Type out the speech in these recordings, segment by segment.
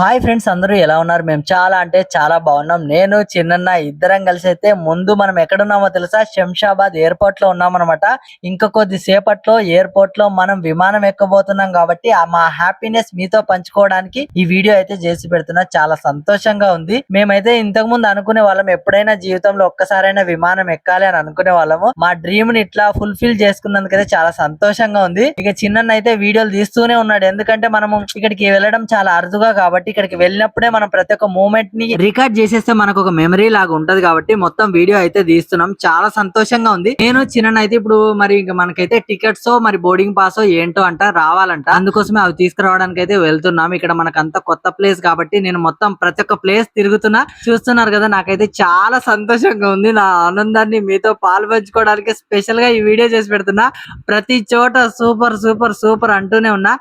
Hi friends అందరూ ఎలా ఉన్నారు? మేము చాలా అంటే చాలా బాగున్నాం. నేను చిన్న ఇద్దరం కలిసి అయితే ముందు మనం ఎక్కడున్నామో తెలుసా? శంషాబాద్ ఎయిర్పోర్ట్లో ఉన్నామన్నమాట. ఇంకా కొద్ది సేపట్లో ఎయిర్పోర్ట్లో మనం విమానం ఎక్కబోతున్నాం కాబట్టి ఆ మా హ్యాపీనెస్ మీతో పంచుకోవడానికి ఈ వీడియో అయితే చేసి పెడుతున్నా. చాలా సంతోషంగా ఉంది. మేమైతే ఇంతకు ముందు అనుకునే వాళ్ళం ఎప్పుడైనా జీవితంలో ఒక్కసారైనా విమానం ఎక్కాలి అని అనుకునే వాళ్ళము. మా డ్రీమ్ని ఇట్లా ఫుల్ఫిల్ చేసుకున్నందుకైతే చాలా సంతోషంగా ఉంది. ఇక చిన్న అయితే వీడియోలు తీస్తూనే ఉన్నాడు. ఎందుకంటే మనము ఇక్కడికి వెళ్ళడం చాలా అరుదుగా కాబట్టి ఇక్కడికి వెళ్ళినప్పుడే మనం ప్రతి ఒక్క మూమెంట్ని రికార్డ్ చేసేస్తే మనకు ఒక మెమరీ లాగా ఉంటది కాబట్టి మొత్తం వీడియో అయితే తీస్తున్నాం. చాలా సంతోషంగా ఉంది. నేను చిన్న అయితే ఇప్పుడు మరి ఇంకా మనకైతే టికెట్స్ మరి బోర్డింగ్ పాస్ ఏంటో అంట రావాలంట. అందుకోసమే అవి తీసుకురావడానికి అయితే వెళ్తున్నాం. ఇక్కడ మనకు అంత కొత్త ప్లేస్ కాబట్టి నేను మొత్తం ప్రతి ఒక్క ప్లేస్ తిరుగుతున్నా. చూస్తున్నారు కదా నాకైతే చాలా సంతోషంగా ఉంది. నా ఆనందాన్ని మీతో పాల్పంచుకోవడానికి స్పెషల్గా ఈ వీడియో చేసి పెడుతున్నా. ప్రతి చోట సూపర్ సూపర్ సూపర్ అంటూనే ఉన్నా.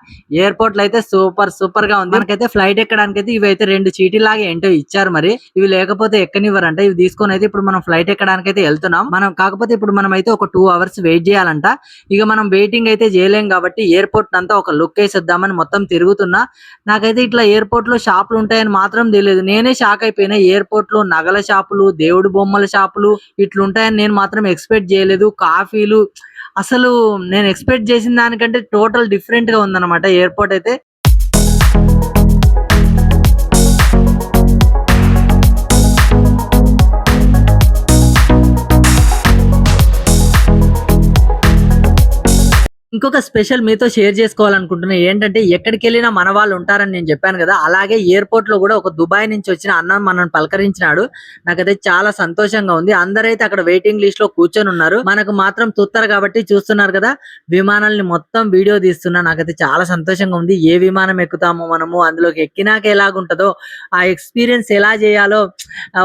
ఎయిర్పోర్ట్లో అయితే సూపర్ సూపర్గా ఉంది. మనకైతే ఫ్లైట్ ఎక్కడానికి అయితే ఇవి అయితే రెండు చీటీ లాగా ఏంటో ఇచ్చారు మరి. ఇవి లేకపోతే ఎక్కనివ్వరంట. ఇవి తీసుకొని అయితే ఇప్పుడు మనం ఫ్లైట్ ఎక్కడానికి అయితే వెళ్తున్నాం. మనం కాకపోతే ఇప్పుడు మనం అయితే ఒక టూ అవర్స్ వెయిట్ చేయాలంట. ఇక మనం వెయిటింగ్ అయితే చేయలేం కాబట్టి ఎయిర్పోర్ట్ అంతా ఒక లుక్ వేసేద్దామని మొత్తం తిరుగుతున్నా. నాకైతే ఇట్లా ఎయిర్పోర్ట్లో షాపులు ఉంటాయని మాత్రం తెలియదు. నేనే షాక్ అయిపోయినా ఎయిర్పోర్ట్లో నగల షాపులు దేవుడు బొమ్మల షాపులు ఇట్లుంటాయని నేను మాత్రం ఎక్స్పెక్ట్ చేయలేదు. కాఫీలు అసలు నేను ఎక్స్పెక్ట్ చేసిన దానికంటే టోటల్ డిఫరెంట్గా ఉందన్నమాట ఎయిర్పోర్ట్ అయితే. ఇంకొక స్పెషల్ మీతో షేర్ చేసుకోవాలనుకుంటున్నా ఏంటంటే ఎక్కడికి వెళ్ళినా మన వాళ్ళు ఉంటారని నేను చెప్పాను కదా అలాగే ఎయిర్పోర్ట్లో కూడా ఒక దుబాయ్ నుంచి వచ్చిన అన్న మనల్ని పలకరించినాడు. నాకైతే చాలా సంతోషంగా ఉంది. అందరైతే అక్కడ వెయిటింగ్ లిస్ట్లో కూర్చొని ఉన్నారు. మనకు మాత్రం తుత్తరు కాబట్టి చూస్తున్నారు కదా విమానాల్ని మొత్తం వీడియో తీస్తున్నా. నాకైతే చాలా సంతోషంగా ఉంది. ఏ విమానం ఎక్కుతామో మనము అందులోకి ఎక్కినాక ఎలాగుంటదో ఆ ఎక్స్పీరియన్స్ ఎలా చేయాలో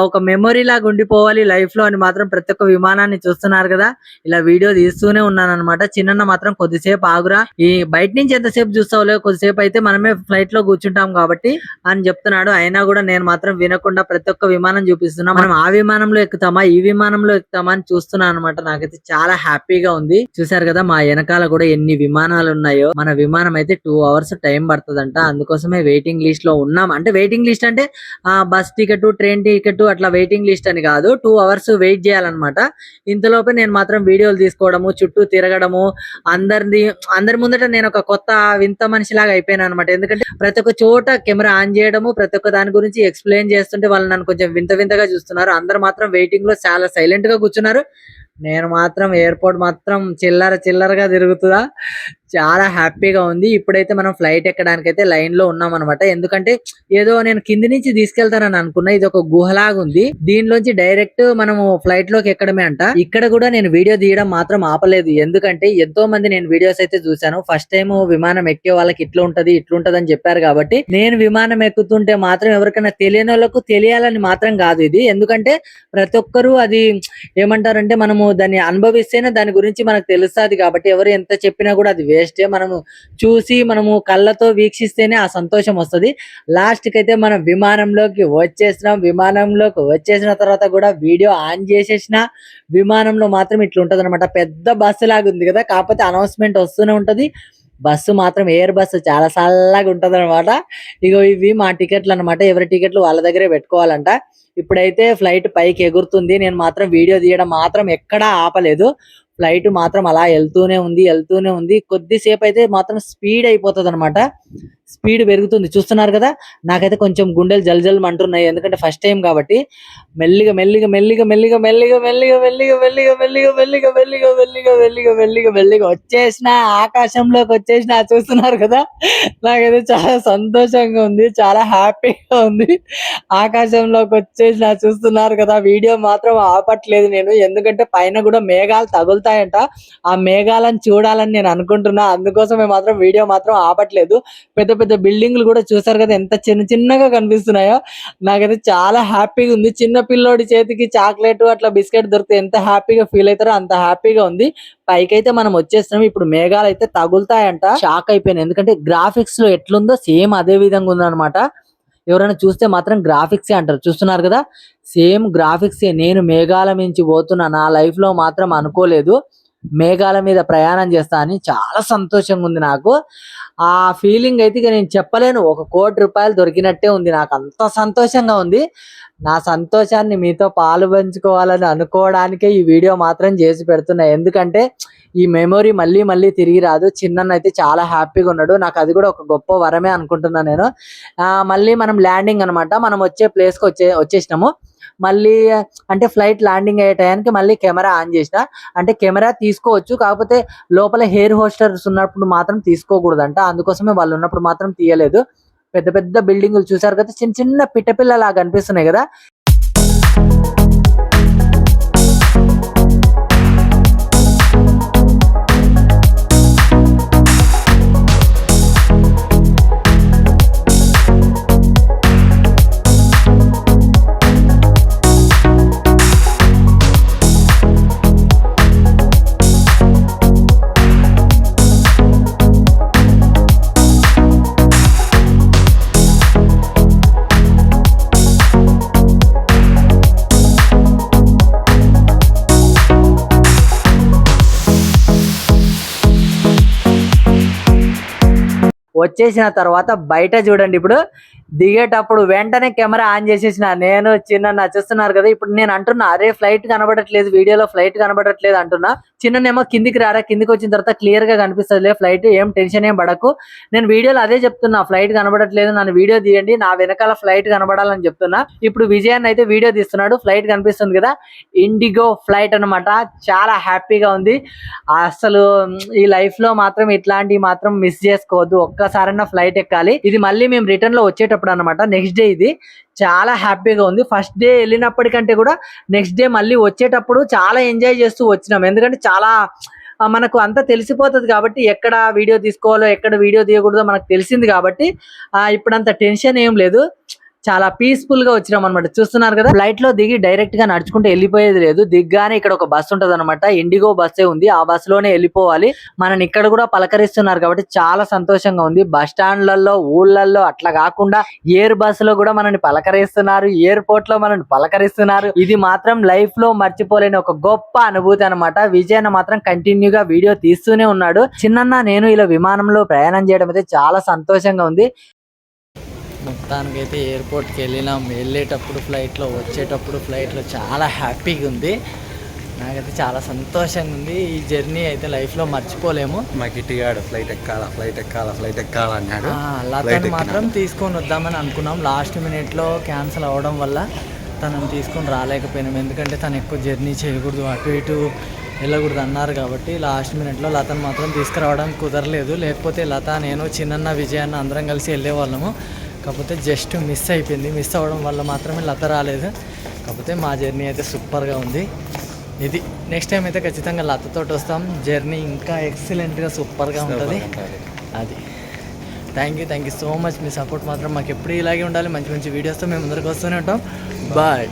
ఒక మెమొరీ లాగా ఉండిపోవాలి లైఫ్లో అని మాత్రం ప్రతి ఒక్క విమానాన్ని చూస్తున్నారు కదా. ఇలా వీడియో తీస్తూనే ఉన్నాను అనమాట చిన్న మాత్రం కొద్ది కొద్దిసేపు ఆగురా? ఈ బయట నుంచి ఎంతసేపు చూస్తావులే? కొద్దిసేపు అయితే మనమే ఫ్లైట్లో కూర్చుంటాం కాబట్టి అని చెప్తున్నాడు. అయినా కూడా నేను మాత్రం వినకుండా ప్రతి ఒక్క విమానం చూపిస్తున్నా. మనం ఆ విమానంలో ఎక్కుతామా? ఈ విమానంలో ఎక్కుతామా అని చూస్తున్నాను అనమాట. నాకైతే చాలా హ్యాపీగా ఉంది. చూసారు కదా మా వెనకాల కూడా ఎన్ని విమానాలు ఉన్నాయో. మన విమానం అయితే టూ అవర్స్ టైం పడుతుందంట. అందుకోసమే వెయిటింగ్ లిస్ట్లో ఉన్నాం. అంటే వెయిటింగ్ లిస్ట్ అంటే ఆ బస్ టికెట్ ట్రైన్ టికెట్ అట్లా వెయిటింగ్ లిస్ట్ అని కాదు. టూ అవర్స్ వెయిట్ చేయాలన్నమాట. ఇంతలోపే నేను మాత్రం వీడియోలు తీసుకోవడము చుట్టూ తిరగడము ఉంది. అందరి ముందట నేను ఒక కొత్త వింత మనిషిలాగా అయిపోయాను అనమాట ఎందుకంటే ప్రతి ఒక్క చోట కెమెరా ఆన్ చేయడము ప్రతి ఒక్క దాని గురించి ఎక్స్ప్లెయిన్ చేస్తుంటే వాళ్ళు నన్ను కొంచెం వింత వింతగా చూస్తున్నారు. అందరు మాత్రం వెయిటింగ్లో చాలా సైలెంట్గా కూర్చున్నారు. నేను మాత్రం ఎయిర్పోర్ట్ మాత్రం చిల్లర చిల్లరగా తిరుగుతుందా చాలా హ్యాపీగా ఉంది. ఇప్పుడైతే మనం ఫ్లైట్ ఎక్కడానికి అయితే లైన్లో ఉన్నాం అనమాట ఎందుకంటే ఏదో నేను కింది నుంచి తీసుకెళ్తానని అనుకున్నా. ఇది ఒక గుహలాగా ఉంది. దీనిలోంచి డైరెక్ట్ మనం ఫ్లైట్లోకి ఎక్కడమే అంట. ఇక్కడ కూడా నేను వీడియో తీయడం మాత్రం ఆపలేదు. ఎందుకంటే ఎంతో మంది నేను వీడియోస్ అయితే చూశాను. ఫస్ట్ టైం విమానం ఎక్కే వాళ్ళకి ఇట్లా ఉంటది ఇట్లుంటది అని చెప్పారు కాబట్టి నేను విమానం ఎక్కుతుంటే మాత్రం ఎవరికైనా తెలియని వాళ్ళకు తెలియాలని మాత్రం కాదు ఇది. ఎందుకంటే ప్రతి ఒక్కరూ అది ఏమంటారంటే మనము దాన్ని అనుభవిస్తేనే దాని గురించి మనకు తెలుస్తుంది కాబట్టి ఎవరు ఎంత చెప్పినా కూడా అది వేస్టే మనము చూసి మనము కళ్ళతో వీక్షిస్తేనే ఆ సంతోషం వస్తుంది. లాస్ట్కి అయితే మనం విమానంలోకి వచ్చేసినాం. విమానంలోకి వచ్చేసిన తర్వాత కూడా వీడియో ఆన్ చేసేసిన విమానంలో మాత్రం ఇట్లా ఉంటది అనమాట పెద్ద బస్సు లాగా ఉంది కదా కాకపోతే అనౌన్స్మెంట్ వస్తూనే ఉంటది. బస్సు మాత్రం ఎయిర్ బస్సు చాలా చల్లగా ఉంటుంది అనమాట ఇగో ఇవి మా టికెట్లు అన్నమాట. ఎవరి టికెట్లు వాళ్ళ దగ్గరే పెట్టుకోవాలంట. ఇప్పుడైతే ఫ్లైట్ పైకి ఎగురుతుంది. నేను మాత్రం వీడియో తీయడం మాత్రం ఎక్కడా ఆపలేదు. ఫ్లైట్ మాత్రం అలా వెళ్తూనే ఉంది వెళ్తూనే ఉంది. కొద్దిసేపు అయితే మాత్రం స్పీడ్ అయిపోతుంది అనమాట స్పీడ్ పెరుగుతుంది చూస్తున్నారు కదా నాకైతే కొంచెం గుండెలు జల్జల్ అంటున్నాయి ఎందుకంటే ఫస్ట్ టైం కాబట్టి మెల్లిగా మెల్లిగా మెల్లిగా మెల్లిగా మెల్లిగా మెల్లిగా మెల్లిగా మెల్లిగా మెల్లిగా మెల్లిగా మెల్లిగా మెల్లిగా మెల్లిగా మెల్లిగా మెల్లిగా వచ్చేసిన ఆకాశంలోకి వచ్చేసిన చూస్తున్నారు కదా నాకైతే చాలా సంతోషంగా ఉంది చాలా హ్యాపీగా ఉంది ఆకాశంలోకి వచ్చేసిన చూస్తున్నారు కదా వీడియో మాత్రం ఆపట్లేదు నేను ఎందుకంటే పైన కూడా మేఘాలు తగులుతాయంట ఆ మేఘాలను చూడాలని నేను అనుకుంటున్నా అందుకోసమే మాత్రం వీడియో మాత్రం ఆపట్లేదు పెద్ద పెద్ద బిల్డింగ్లు కూడా చూసారు కదా ఎంత చిన్న చిన్నగా కనిపిస్తున్నాయో. నాకైతే చాలా హ్యాపీగా ఉంది. చిన్న పిల్లోడి చేతికి చాక్లెట్ అట్లా బిస్కెట్ దొరికితే ఎంత హ్యాపీగా ఫీల్ అవుతారో అంత హ్యాపీగా ఉంది. పైకైతే మనం వచ్చేస్తున్నాం. ఇప్పుడు మేఘాలు అయితే తగులుతాయంట. షాక్ అయిపోయాను ఎందుకంటే గ్రాఫిక్స్లో ఎట్లుందో సేమ్ అదే విధంగా ఉందన్నమాట. ఎవరైనా చూస్తే మాత్రం గ్రాఫిక్స్ అంటారు. చూస్తున్నారు కదా? సేమ్ గ్రాఫిక్స్ నేను మేఘాల మించి పోతున్నా. నా లైఫ్లో మాత్రం అనుకోలేదు. మేఘాల మీద ప్రయాణం చేస్తా అని చాలా సంతోషంగా ఉంది నాకు. ఆ ఫీలింగ్ అయితే ఇక నేను చెప్పలేను. ఒక కోటి రూపాయలు దొరికినట్టే ఉంది. నాకు అంత సంతోషంగా ఉంది. నా సంతోషాన్ని మీతో పాలు పంచుకోవాలని అనుకోవడానికే ఈ వీడియో మాత్రం చేసి పెడుతున్నా. ఎందుకంటే ఈ మెమొరీ మళ్ళీ మళ్ళీ తిరిగి రాదు. చిన్న అయితే చాలా హ్యాపీగా ఉన్నాడు. నాకు అది కూడా ఒక గొప్ప వరమే అనుకుంటున్నాను నేను. మళ్ళీ మనం ల్యాండింగ్ అనమాట మనం వచ్చే ప్లేస్కి వచ్చే వచ్చేసినాము. మళ్ళీ అంటే ఫ్లైట్ ల్యాండింగ్ అయ్యే టయానికి మళ్ళీ కెమెరా ఆన్ చేసిన అంటే కెమెరా తీసుకోవచ్చు కాకపోతే లోపల హెయిర్ హోస్టర్స్ ఉన్నప్పుడు మాత్రం తీసుకోకూడదంట. అందుకోసమే వాళ్ళు ఉన్నప్పుడు మాత్రం తీయలేదు. పెద్ద పెద్ద బిల్డింగులు చూసారు కదా చిన్న చిన్న పిట్టపిల్ల లాగా కనిపిస్తున్నాయి కదా. వచ్చేసిన తర్వాత బయట చూడండి ఇప్పుడు దిగేటప్పుడు వెంటనే కెమెరా ఆన్ చేసేసిన. నేను చిన్న నచ్చేస్తున్నారు కదా ఇప్పుడు నేను అంటున్నా అరే ఫ్లైట్ కనబడట్లేదు వీడియోలో ఫ్లైట్ కనబడట్లేదు అంటున్నా. చిన్ననేమో కిందికి రారా కిందికి వచ్చిన తర్వాత క్లియర్గా కనిపిస్తుంది ఫ్లైట్ ఏం టెన్షన్ ఏం పడకు. నేను వీడియోలో అదే చెప్తున్నా ఫ్లైట్ కనబడట్లేదు నన్ను వీడియో తీయండి నా వెనకాల ఫ్లైట్ కనబడాలని చెప్తున్నా. ఇప్పుడు విజయాన్ని అయితే వీడియో తీస్తున్నాడు ఫ్లైట్ కనిపిస్తుంది కదా ఇండిగో ఫ్లైట్ అన్నమాట. చాలా హ్యాపీగా ఉంది. అసలు ఈ లైఫ్లో మాత్రం ఇట్లాంటివి మాత్రం మిస్ చేసుకోవద్దు ఒక్కసారైనా ఫ్లైట్ ఎక్కాలి. ఇది మళ్ళీ మేము రిటర్న్లో వచ్చేటప్పుడు అన్నమాట. నెక్స్ట్ డే ఇది. చాలా హ్యాపీగా ఉంది. ఫస్ట్ డే వెళ్ళినప్పటికంటే కూడా నెక్స్ట్ డే మళ్ళీ వచ్చేటప్పుడు చాలా ఎంజాయ్ చేస్తూ వచ్చినాం. ఎందుకంటే చాలా మనకు అంతా తెలిసిపోతుంది కాబట్టి ఎక్కడ వీడియో తీసుకోవాలో ఎక్కడ వీడియో తీయకూడదో మనకు తెలిసింది కాబట్టి ఆ, ఇప్పుడు అంత టెన్షన్ ఏం లేదు. చాలా పీస్ఫుల్గా వచ్చినాం అనమాట చూస్తున్నారు కదా? ఫ్లైట్లో దిగి డైరెక్ట్గా నడుచుకుంటూ వెళ్ళిపోయేది లేదు. దిగ్గానే ఇక్కడ ఒక బస్సు ఉంటది అనమాట ఇండిగో బస్సే ఉంది. ఆ బస్లోనే వెళ్ళిపోవాలి. మనని ఇక్కడ కూడా పలకరిస్తున్నారు కాబట్టి చాలా సంతోషంగా ఉంది. బస్ స్టాండ్లలో ఊళ్ళల్లో అట్లా కాకుండా ఎయిర్ బస్లో కూడా మనని పలకరిస్తున్నారు. ఎయిర్పోర్ట్లో మనని పలకరిస్తున్నారు. ఇది మాత్రం లైఫ్లో మర్చిపోలేని ఒక గొప్ప అనుభూతి అనమాట విజయన్న మాత్రం కంటిన్యూగా వీడియో తీస్తూనే ఉన్నాడు. చిన్న నేను ఇలా విమానంలో ప్రయాణం చేయడం అయితే చాలా సంతోషంగా ఉంది. మొత్తానికైతే ఎయిర్పోర్ట్కి వెళ్ళినాం. వెళ్ళేటప్పుడు ఫ్లైట్లో వచ్చేటప్పుడు ఫ్లైట్లో చాలా హ్యాపీగా ఉంది. నాకైతే చాలా సంతోషంగా ఉంది. ఈ జర్నీ అయితే లైఫ్లో మర్చిపోలేము. మా కిట్టిగాడు ఫ్లైట్ ఎక్కాలా ఫ్లైట్ ఎక్కాలా ఫ్లైట్ ఎక్కాలా అన్నాడు లతను. మాత్రం తీసుకొని వద్దామని అనుకున్నాం. లాస్ట్ మినిట్లో క్యాన్సిల్ అవ్వడం వల్ల తనని తీసుకొని రాలేకపోయినాం. ఎందుకంటే తను ఎక్కువ జర్నీ చేయకూడదు అటు ఇటు వెళ్ళకూడదు అన్నారు కాబట్టి లాస్ట్ మినిట్లో లతను మాత్రం తీసుకురావడానికి కుదరలేదు. లేకపోతే లత నేను చిన్నన్న విజయాన్న అందరం కలిసి వెళ్ళేవాళ్ళము. కాకపోతే జస్ట్ మిస్ అయిపోయింది. మిస్ అవ్వడం వల్ల మాత్రమే లత రాలేదు. కాకపోతే మా జర్నీ అయితే సూపర్గా ఉంది. ఇది నెక్స్ట్ టైం అయితే ఖచ్చితంగా లతతో వస్తాం. జర్నీ ఇంకా ఎక్సలెంట్గా సూపర్గా ఉంటుంది. అది. Thank you thank you so much me support మాత్రం మాకు ఎప్పుడు ఇలాగే ఉండాలి. మంచి మంచి వీడియోస్తో మేము ముందరకు వస్తూనే ఉంటాం. బాయ్